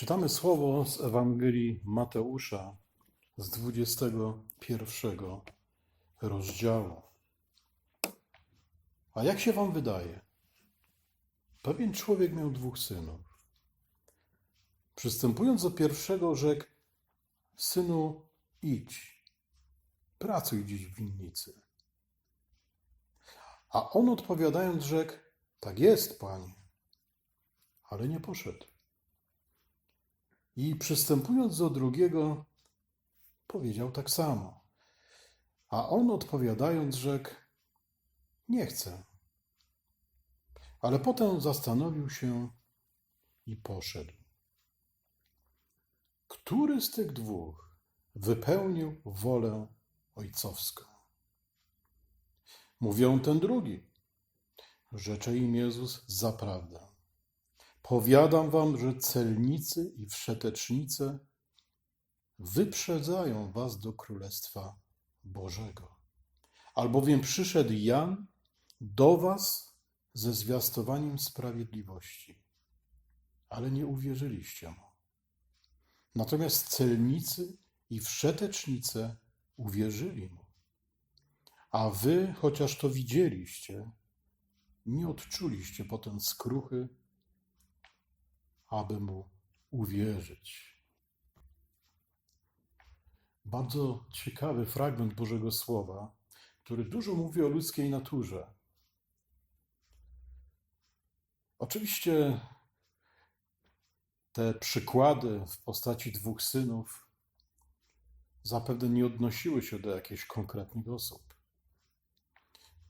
Czytamy słowo z Ewangelii Mateusza z 21 rozdziału. A jak się wam wydaje? Pewien człowiek miał dwóch synów. Przystępując do pierwszego, rzekł: Synu, idź, pracuj dziś w winnicy. A on odpowiadając, rzekł: Tak jest, panie, ale nie poszedł. I przystępując do drugiego, powiedział tak samo. A on odpowiadając, rzekł: Nie chcę. Ale potem zastanowił się i poszedł. Który z tych dwóch wypełnił wolę ojcowską? Mówią ten drugi. Rzecze im Jezus zaprawdę. Powiadam wam, że celnicy i wszetecznice wyprzedzają was do Królestwa Bożego. Albowiem przyszedł Jan do was ze zwiastowaniem sprawiedliwości, ale nie uwierzyliście mu. Natomiast celnicy i wszetecznice uwierzyli mu. A wy, chociaż to widzieliście, nie odczuliście potem skruchy, aby mu uwierzyć. Bardzo ciekawy fragment Bożego Słowa, który dużo mówi o ludzkiej naturze. Oczywiście te przykłady w postaci dwóch synów zapewne nie odnosiły się do jakichś konkretnych osób.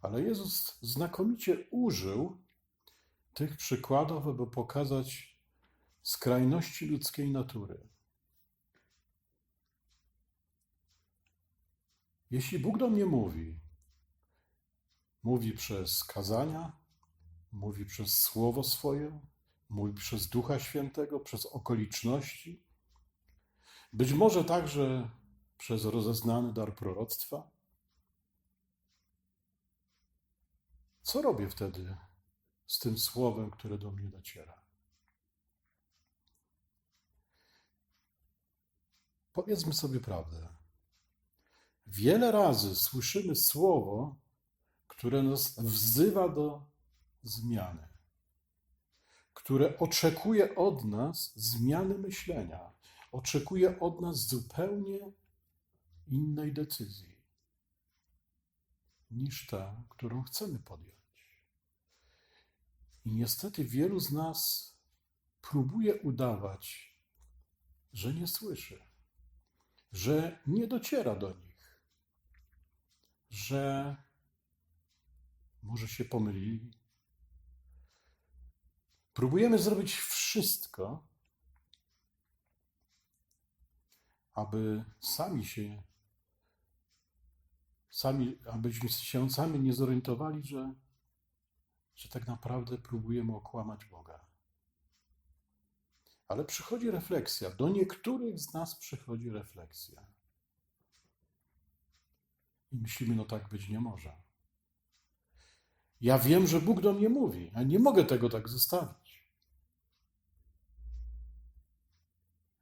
Ale Jezus znakomicie użył tych przykładów, aby pokazać skrajności ludzkiej natury. Jeśli Bóg do mnie mówi, mówi przez kazania, mówi przez Słowo swoje, mówi przez Ducha Świętego, przez okoliczności, być może także przez rozeznany dar proroctwa. Co robię wtedy z tym słowem, które do mnie dociera? Powiedzmy sobie prawdę. Wiele razy słyszymy słowo, które nas wzywa do zmiany, które oczekuje od nas zmiany myślenia, oczekuje od nas zupełnie innej decyzji niż ta, którą chcemy podjąć. I niestety wielu z nas próbuje udawać, że nie słyszy, że nie dociera do nich, że może się pomylili. Próbujemy zrobić wszystko, aby sami się, sami, abyśmy się sami nie zorientowali, że, że tak naprawdę próbujemy okłamać Boga. Ale przychodzi refleksja. Do niektórych z nas przychodzi refleksja. I myślimy, no tak być nie może. Ja wiem, że Bóg do mnie mówi, a nie mogę tego tak zostawić.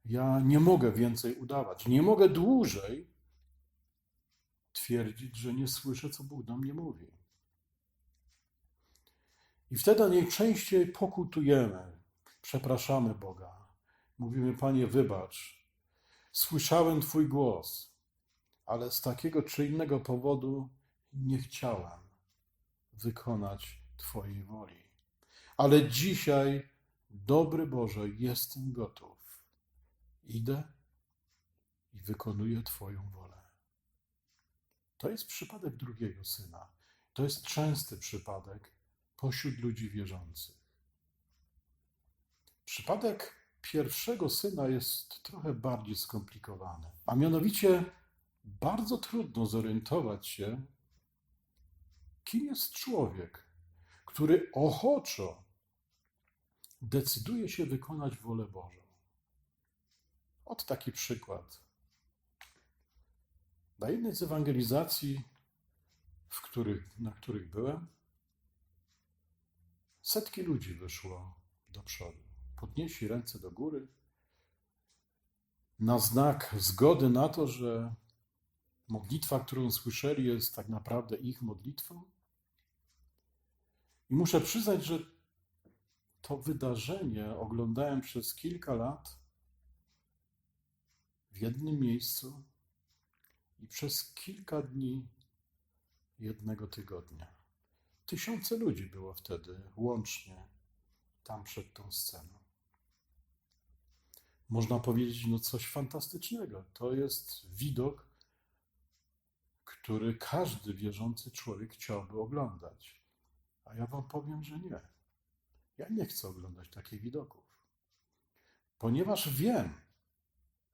Ja nie mogę więcej udawać. Nie mogę dłużej twierdzić, że nie słyszę, co Bóg do mnie mówi. I wtedy najczęściej pokutujemy, przepraszamy Boga. Mówimy, Panie, wybacz. Słyszałem Twój głos, ale z takiego czy innego powodu nie chciałem wykonać Twojej woli. Ale dzisiaj, dobry Boże, jestem gotów. Idę i wykonuję Twoją wolę. To jest przypadek drugiego syna. To jest częsty przypadek pośród ludzi wierzących. Przypadek pierwszego syna jest trochę bardziej skomplikowany, a mianowicie bardzo trudno zorientować się, kim jest człowiek, który ochoczo decyduje się wykonać wolę Bożą. Od taki przykład. Na jednej z ewangelizacji, w których, na których byłem, setki ludzi wyszło do przodu. Podnieśli ręce do góry na znak zgody na to, że modlitwa, którą słyszeli, jest tak naprawdę ich modlitwą. I muszę przyznać, że to wydarzenie oglądałem przez kilka lat w jednym miejscu i przez kilka dni jednego tygodnia. Tysiące ludzi było wtedy łącznie tam przed tą sceną. Można powiedzieć, no coś fantastycznego. To jest widok, który każdy wierzący człowiek chciałby oglądać. A ja wam powiem, że nie. Ja nie chcę oglądać takich widoków. Ponieważ wiem,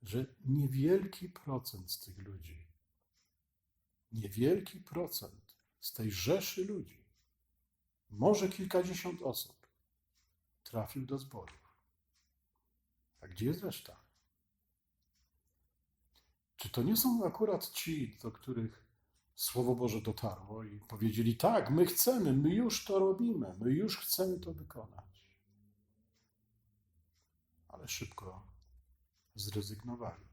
że niewielki procent z tych ludzi, niewielki procent z tej rzeszy ludzi, może kilkadziesiąt osób, trafił do zborów. A gdzie jest reszta? Czy to nie są akurat ci, do których Słowo Boże dotarło i powiedzieli: Tak, my chcemy, my już to robimy, my już chcemy to wykonać. Ale szybko zrezygnowali.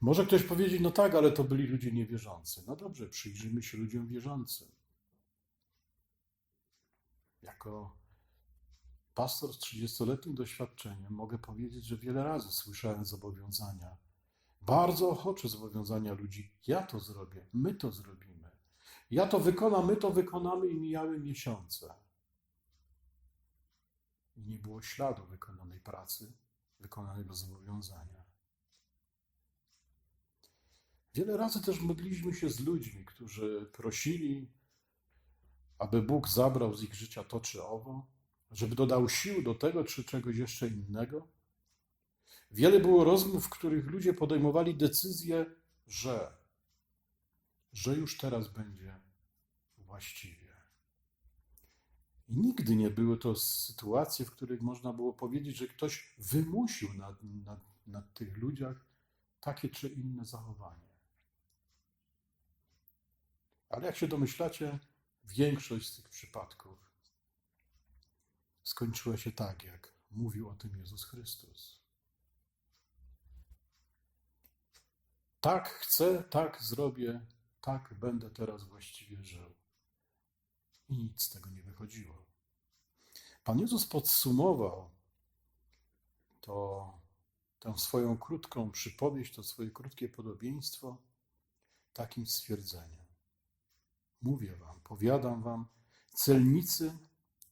Może ktoś powiedzieć: No tak, ale to byli ludzie niewierzący. No dobrze, przyjrzyjmy się ludziom wierzącym. Jako pastor z 30-letnim doświadczeniem mogę powiedzieć, że wiele razy słyszałem zobowiązania, bardzo ochocze zobowiązania ludzi. Ja to zrobię, my to zrobimy. Ja to wykonam, my to wykonamy i mijały miesiące. I nie było śladu wykonanej pracy, wykonanego zobowiązania. Wiele razy też modliliśmy się z ludźmi, którzy prosili, aby Bóg zabrał z ich życia to czy owo, żeby dodał sił do tego czy czegoś jeszcze innego. Wiele było rozmów, w których ludzie podejmowali decyzję, że, że już teraz będzie właściwie. I nigdy nie były to sytuacje, w których można było powiedzieć, że ktoś wymusił na, na, na tych ludziach takie czy inne zachowanie. Ale jak się domyślacie, większość z tych przypadków skończyła się tak, jak mówił o tym Jezus Chrystus. Tak chcę, tak zrobię, tak będę teraz właściwie żył. I nic z tego nie wychodziło. Pan Jezus podsumował to, tę swoją krótką przypowieść, to swoje krótkie podobieństwo takim stwierdzeniem. Mówię wam, powiadam wam, celnicy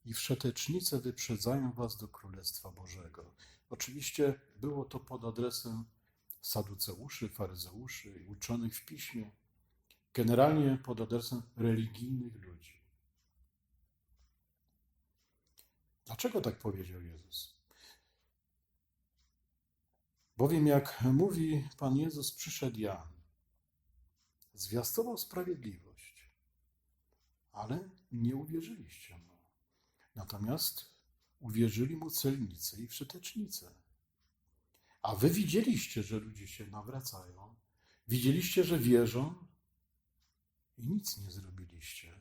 i wszetecznice wyprzedzają was do Królestwa Bożego. Oczywiście było to pod adresem saduceuszy, faryzeuszy i uczonych w piśmie, generalnie pod adresem religijnych ludzi. Dlaczego tak powiedział Jezus? Bowiem, jak mówi Pan Jezus, przyszedł Jan, zwiastował sprawiedliwość, ale nie uwierzyliście mu. Natomiast uwierzyli mu celnicy i wszetecznice. A wy widzieliście, że ludzie się nawracają, widzieliście, że wierzą i nic nie zrobiliście,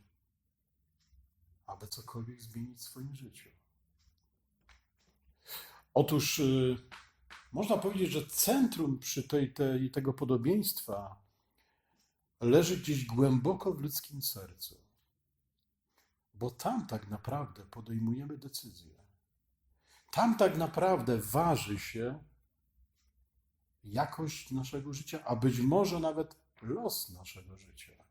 aby cokolwiek zmienić w swoim życiu. Otóż yy, można powiedzieć, że centrum przy tej, tej, tego podobieństwa leży gdzieś głęboko w ludzkim sercu, bo tam tak naprawdę podejmujemy decyzje. Tam tak naprawdę waży się jakość naszego życia, a być może nawet los naszego życia.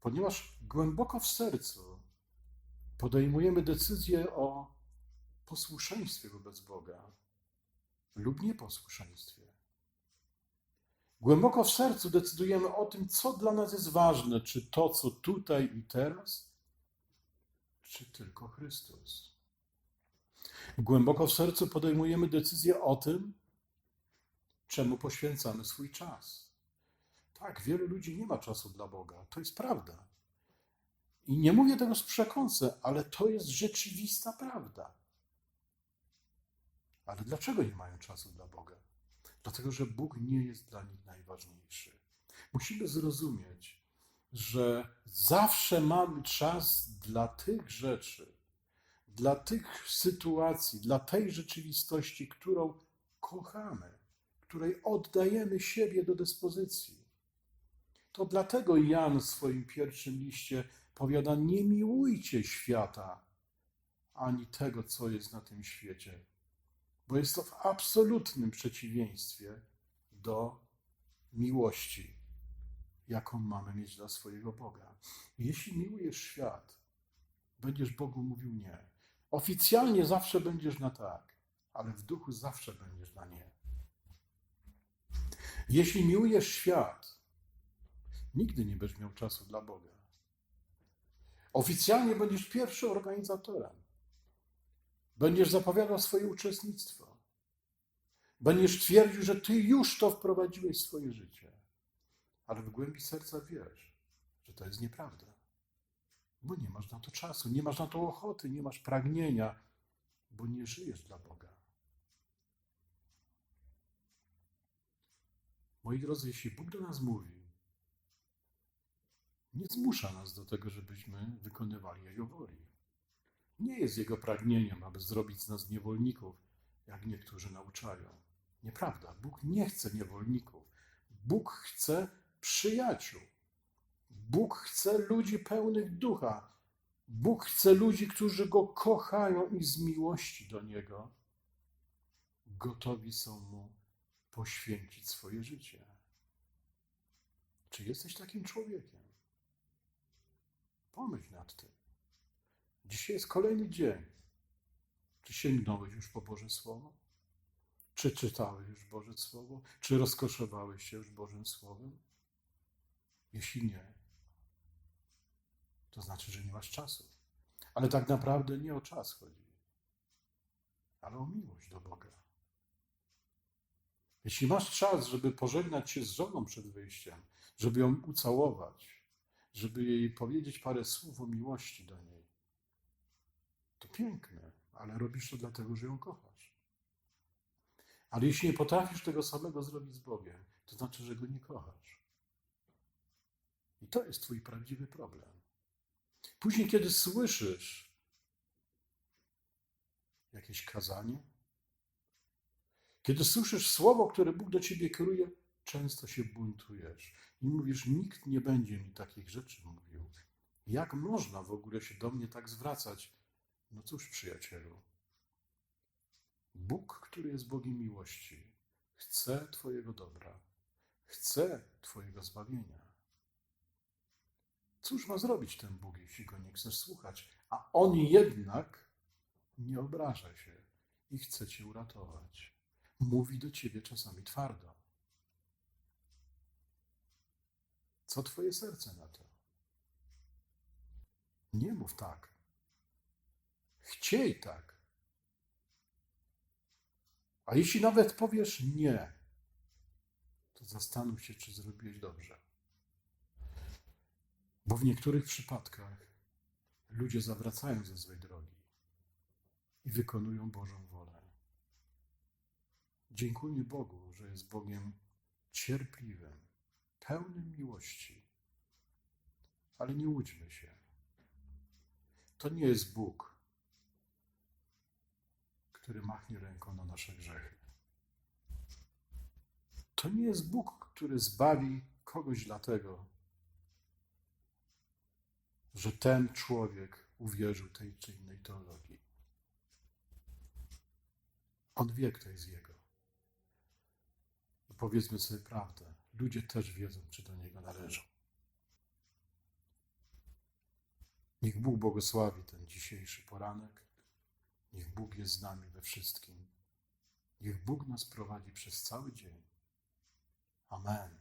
Ponieważ głęboko w sercu podejmujemy decyzję o posłuszeństwie wobec Boga lub nieposłuszeństwie. Głęboko w sercu decydujemy o tym, co dla nas jest ważne, czy to, co tutaj i teraz, czy tylko Chrystus. Głęboko w sercu podejmujemy decyzję o tym, czemu poświęcamy swój czas. Tak, wielu ludzi nie ma czasu dla Boga, to jest prawda. I nie mówię tego z przekąsem, ale to jest rzeczywista prawda. Ale dlaczego nie mają czasu dla Boga? Dlatego, że Bóg nie jest dla nich najważniejszy. Musimy zrozumieć, że zawsze mamy czas dla tych rzeczy, dla tych sytuacji, dla tej rzeczywistości, którą kochamy, której oddajemy siebie do dyspozycji. To dlatego Jan w swoim pierwszym liście powiada: Nie miłujcie świata ani tego, co jest na tym świecie, bo jest to w absolutnym przeciwieństwie do miłości, jaką mamy mieć dla swojego Boga. Jeśli miłujesz świat, będziesz Bogu mówił nie. Oficjalnie zawsze będziesz na tak, ale w duchu zawsze będziesz na nie. Jeśli miłujesz świat, nigdy nie będziesz miał czasu dla Boga. Oficjalnie będziesz pierwszym organizatorem. Będziesz zapowiadał swoje uczestnictwo. Będziesz twierdził, że ty już to wprowadziłeś w swoje życie. Ale w głębi serca wiesz, że to jest nieprawda. Bo nie masz na to czasu, nie masz na to ochoty, nie masz pragnienia, bo nie żyjesz dla Boga. Moi drodzy, jeśli Bóg do nas mówi, nie zmusza nas do tego, żebyśmy wykonywali Jego woli. Nie jest Jego pragnieniem, aby zrobić z nas niewolników, jak niektórzy nauczają. Nieprawda. Bóg nie chce niewolników. Bóg chce przyjaciół. Bóg chce ludzi pełnych ducha. Bóg chce ludzi, którzy Go kochają i z miłości do Niego gotowi są Mu poświęcić swoje życie. Czy jesteś takim człowiekiem? Pomyśl nad tym. Dzisiaj jest kolejny dzień. Czy sięgnąłeś już po Boże Słowo? Czy czytałeś już Boże Słowo? Czy rozkoszowałeś się już Bożym Słowem? Jeśli nie, to znaczy, że nie masz czasu. Ale tak naprawdę nie o czas chodzi, ale o miłość do Boga. Jeśli masz czas, żeby pożegnać się z żoną przed wyjściem, żeby ją ucałować, żeby jej powiedzieć parę słów o miłości do niej, to piękne, ale robisz to dlatego, że ją kochasz. Ale jeśli nie potrafisz tego samego zrobić z Bogiem, to znaczy, że go nie kochasz. I to jest Twój prawdziwy problem. Później, kiedy słyszysz jakieś kazanie, kiedy słyszysz słowo, które Bóg do ciebie kieruje, często się buntujesz i mówisz: Nikt nie będzie mi takich rzeczy mówił. Jak można w ogóle się do mnie tak zwracać? No cóż, przyjacielu, Bóg, który jest Bogiem miłości, chce Twojego dobra, chce Twojego zbawienia. Cóż ma zrobić ten Bóg, jeśli go nie chcesz słuchać? A on jednak nie obraża się i chce cię uratować. Mówi do ciebie czasami twardo. Co twoje serce na to? Nie mów tak. Chciej tak. A jeśli nawet powiesz nie, to zastanów się, czy zrobiłeś dobrze. Bo w niektórych przypadkach ludzie zawracają ze złej drogi i wykonują Bożą wolę. Dziękujmy Bogu, że jest Bogiem cierpliwym, pełnym miłości. Ale nie łudźmy się. To nie jest Bóg, który machnie ręką na nasze grzechy. To nie jest Bóg, który zbawi kogoś dlatego, że ten człowiek uwierzył tej czy innej teologii. On wie, kto jest jego. I powiedzmy sobie prawdę. Ludzie też wiedzą, czy do niego należą. Niech Bóg błogosławi ten dzisiejszy poranek. Niech Bóg jest z nami we wszystkim. Niech Bóg nas prowadzi przez cały dzień. Amen.